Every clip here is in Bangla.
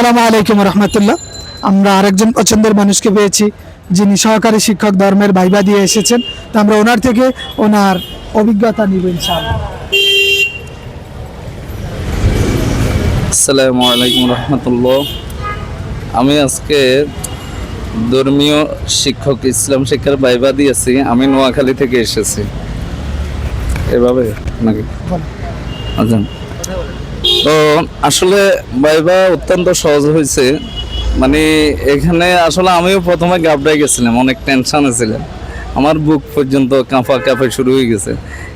আসসালামু আলাইকুম রহমতুল্লাহ। আমরা আরেকজন পছন্দের মানুষকে পেয়েছি যিনি সহকারী শিক্ষক ধর্মের ভাইবা দিয়ে এসেছেন। তো আমরা ওনার থেকে ওনার অভিজ্ঞতা নিব ইনশাআল্লাহ। আসসালামু আলাইকুম রহমতুল্লাহ। আমি আজকে ধর্মীয় শিক্ষক ইসলাম শিক্ষার বাইবা দিয়েছি। আমি নোয়াখালী থেকে এসেছি। এভাবে নাকি? আচ্ছা। তো আসলে বাইবা অত্যন্ত সহজ হয়েছে। মানে এখানে আসলে আমিও প্রথমে গাবড়াই গেছিলাম, অনেক টেনশনে ছিলাম। আমার বুক পর্যন্ত কাঁপা কাঁপা শুরু হয়ে গেছে।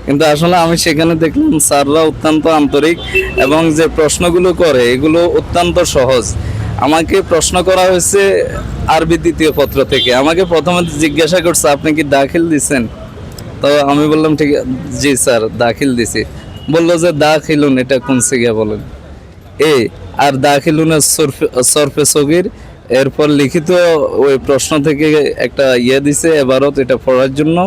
কিন্তু আসলে আমি সেখানে দেখলাম স্যাররা অত্যন্ত আন্তরিক এবং যে প্রশ্নগুলো করে, এগুলো অত্যন্ত সহজ। আমাকে প্রশ্ন করা হয়েছে আরবি দ্বিতীয় পত্র থেকে। আমাকে প্রথমে জিজ্ঞাসা করছে, আপনি কি দাখিল দিছেন? তো আমি বললাম, ঠিক, জি স্যার, দাখিল দিছি। বলল যে দাখিলুন, এটা কোন সিগা বলেন? এ, আর দাখিলুনের সরফে সরফে সগির, এরপর লিখিত ওই প্রশ্ন থেকে একটা ইয়ে দিছে, এবারত এটা পড়ার জন্য।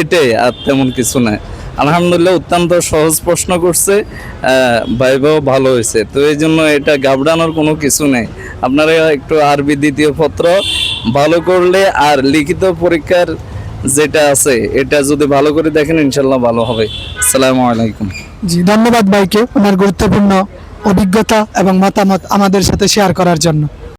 এটাই আর তেমন কিছু নাই। আলহামদুলিল্লাহ, অত্যন্ত সহজ প্রশ্ন করছে। ভাইবাও ভালো হয়েছে। তো এই জন্য এটা গাবড়ানোর কোনো কিছু নেই। আপনারা একটু আরবি দ্বিতীয় পত্র ভালো করলে আর লিখিত পরীক্ষার যেটা আছে, এটা যদি ভালো করে দেখেন ইনশাল্লাহ ভালো হবে। আসসালামু আলাইকুম। জি, ধন্যবাদ ভাইকে, ওনার গুরুত্বপূর্ণ অভিজ্ঞতা এবং মতামত আমাদের সাথে শেয়ার করার জন্য।